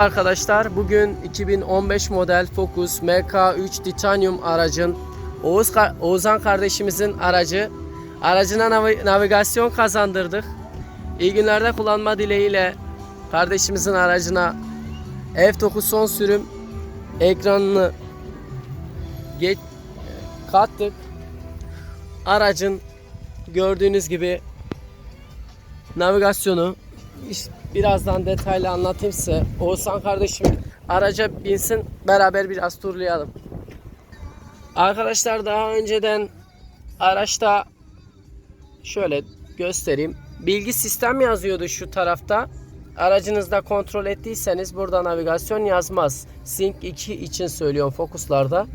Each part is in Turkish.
Arkadaşlar bugün 2015 model Focus MK3 Titanium aracın Oğuz Oğuzhan kardeşimizin aracı aracına navi- navigasyon kazandırdık. İyi günlerde kullanma dileğiyle kardeşimizin aracına F9 son sürüm ekranını geç, kattık. Aracın gördüğünüz gibi navigasyonu iş- birazdan detaylı anlatayım size. Oğuzhan kardeşim araca binsin beraber biraz turlayalım. Arkadaşlar daha önceden araçta şöyle göstereyim. Bilgi sistem yazıyordu şu tarafta. Aracınızda kontrol ettiyseniz burada navigasyon yazmaz. Sync 2 için söylüyorum Focus'larda.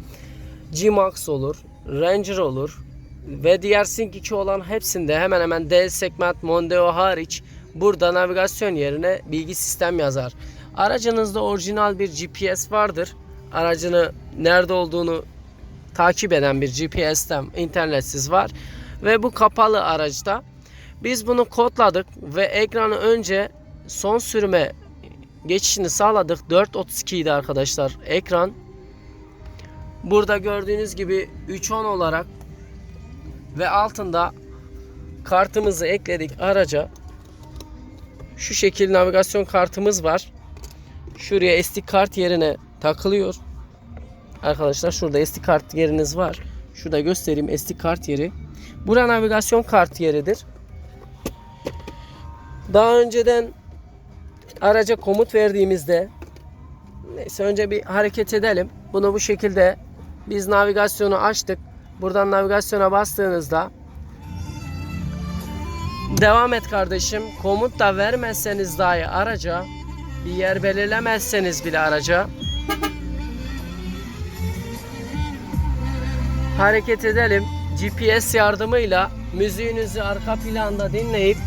G-Max olur, Ranger olur ve diğer Sync 2 olan hepsinde hemen hemen D segment Mondeo hariç burada navigasyon yerine bilgi sistem yazar. Aracınızda orijinal bir GPS vardır. Aracını nerede olduğunu takip eden bir GPS'ten internetsiz var ve bu kapalı araçta. Biz bunu kodladık ve ekranı önce son sürüme geçişini sağladık. 4.32 idi arkadaşlar ekran. Burada gördüğünüz gibi 3.10 olarak ve altında kartımızı ekledik araca. Şu şekil navigasyon kartımız var. Şuraya SD kart yerine takılıyor. Arkadaşlar şurada SD kart yeriniz var. Şurada göstereyim SD kart yeri. Bura navigasyon kart yeridir. Daha önceden araca komut verdiğimizde neyse önce bir hareket edelim. Bunu bu şekilde biz navigasyonu açtık. Buradan navigasyona bastığınızda devam et kardeşim. Komut da vermezseniz dahi araca bir yer belirlemezseniz bile araca hareket edelim. GPS yardımıyla müziğinizi arka planda dinleyip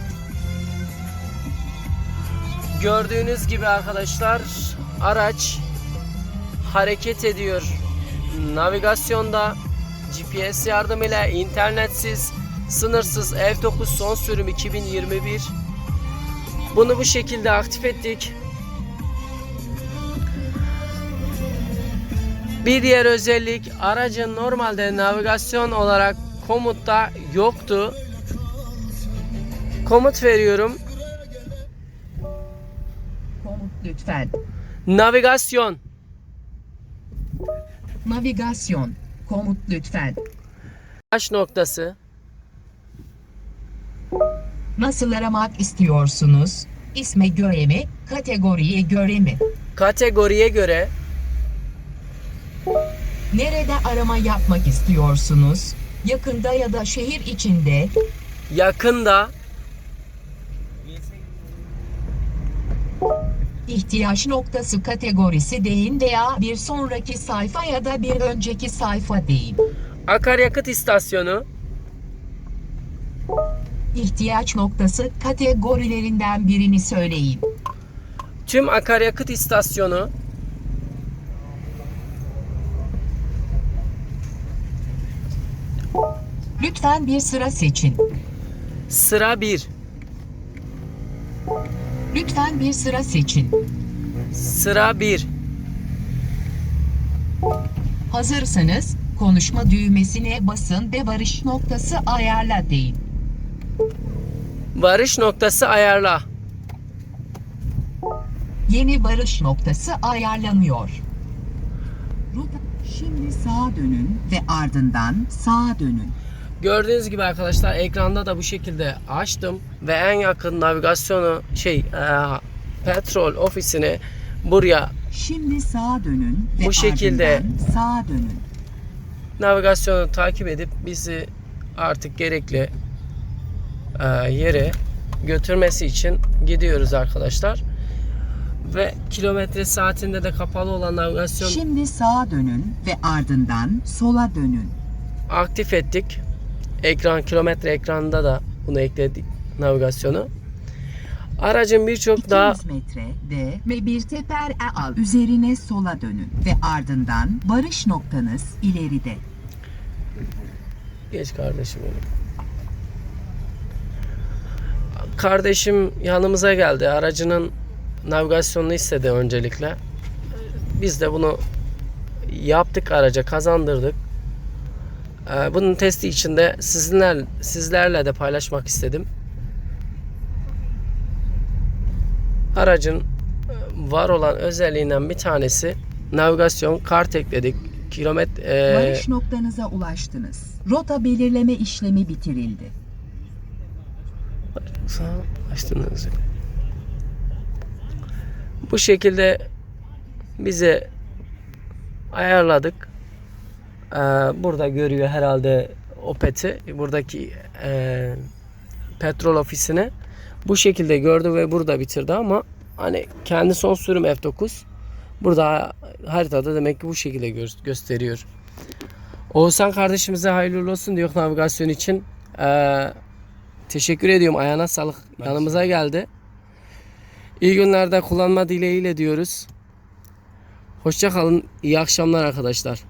gördüğünüz gibi arkadaşlar araç hareket ediyor. Navigasyonda GPS yardımıyla internetsiz, sınırsız F9 son sürüm 2021. Bunu bu şekilde aktif ettik. Bir diğer özellik aracın normalde navigasyon olarak komutta yoktu. Komut veriyorum. Komut lütfen. Navigasyon. Navigasyon. Komut lütfen. Baş noktası. Nasıl aramak istiyorsunuz? İsme göre mi? Kategoriye göre mi? Kategoriye göre Nerede arama yapmak istiyorsunuz? Yakında ya da şehir içinde yakında ihtiyaç noktası kategorisi deyin veya bir sonraki sayfa ya da bir önceki sayfa deyin. akaryakıt istasyonu İhtiyaç noktası kategorilerinden birini söyleyin. tüm akaryakıt istasyonu Lütfen bir sıra seçin. sıra 1 Lütfen bir sıra seçin. sıra 1 Hazırsanız konuşma düğmesine basın ve varış noktası ayarla deyin. Varış noktası ayarla Yeni varış noktası ayarlanıyor. Rota şimdi sağa dönün ve ardından sağa dönün. Gördüğünüz gibi arkadaşlar ekranda da bu şekilde açtım ve en yakın navigasyonu şey e, petrol ofisini buraya Şimdi sağa dönün ve Bu şekilde- sağa dönün. navigasyonu takip edip bizi artık gerekli yere götürmesi için gidiyoruz arkadaşlar. Ve kilometre saatinde de kapalı olan navigasyon Şimdi sağa dönün ve ardından sola dönün. aktif ettik. Ekran kilometre ekranında da bunu ekledik navigasyonu. Aracın birçok 200 daha metre D ve bir teper E al üzerine sola dönün ve ardından varış noktanız ileride. Geç kardeşim benim. Kardeşim yanımıza geldi. Aracının navigasyonunu istedi öncelikle. Biz de bunu yaptık araca kazandırdık. Ee, Bunun testi içinde sizinler, sizlerle de paylaşmak istedim. Aracın e, var olan özelliğinden bir tanesi navigasyon kart ekledik. Kilometre Varış noktanıza ulaştınız. Rota belirleme işlemi bitirildi. Sağ açtınız. Bu şekilde bize ayarladık. Ee, burada görüyor herhalde Opet'i. Buradaki e, petrol ofisini. Bu şekilde gördü ve burada bitirdi ama hani kendi son sürüm F9 burada haritada demek ki bu şekilde gö- gösteriyor. Oğuzhan kardeşimize hayırlı olsun diyor navigasyon için. Ee, Teşekkür ediyorum. Ayağına sağlık. Yanımıza geldi. İyi günlerde kullanma dileğiyle diyoruz. Hoşça kalın. İyi akşamlar arkadaşlar.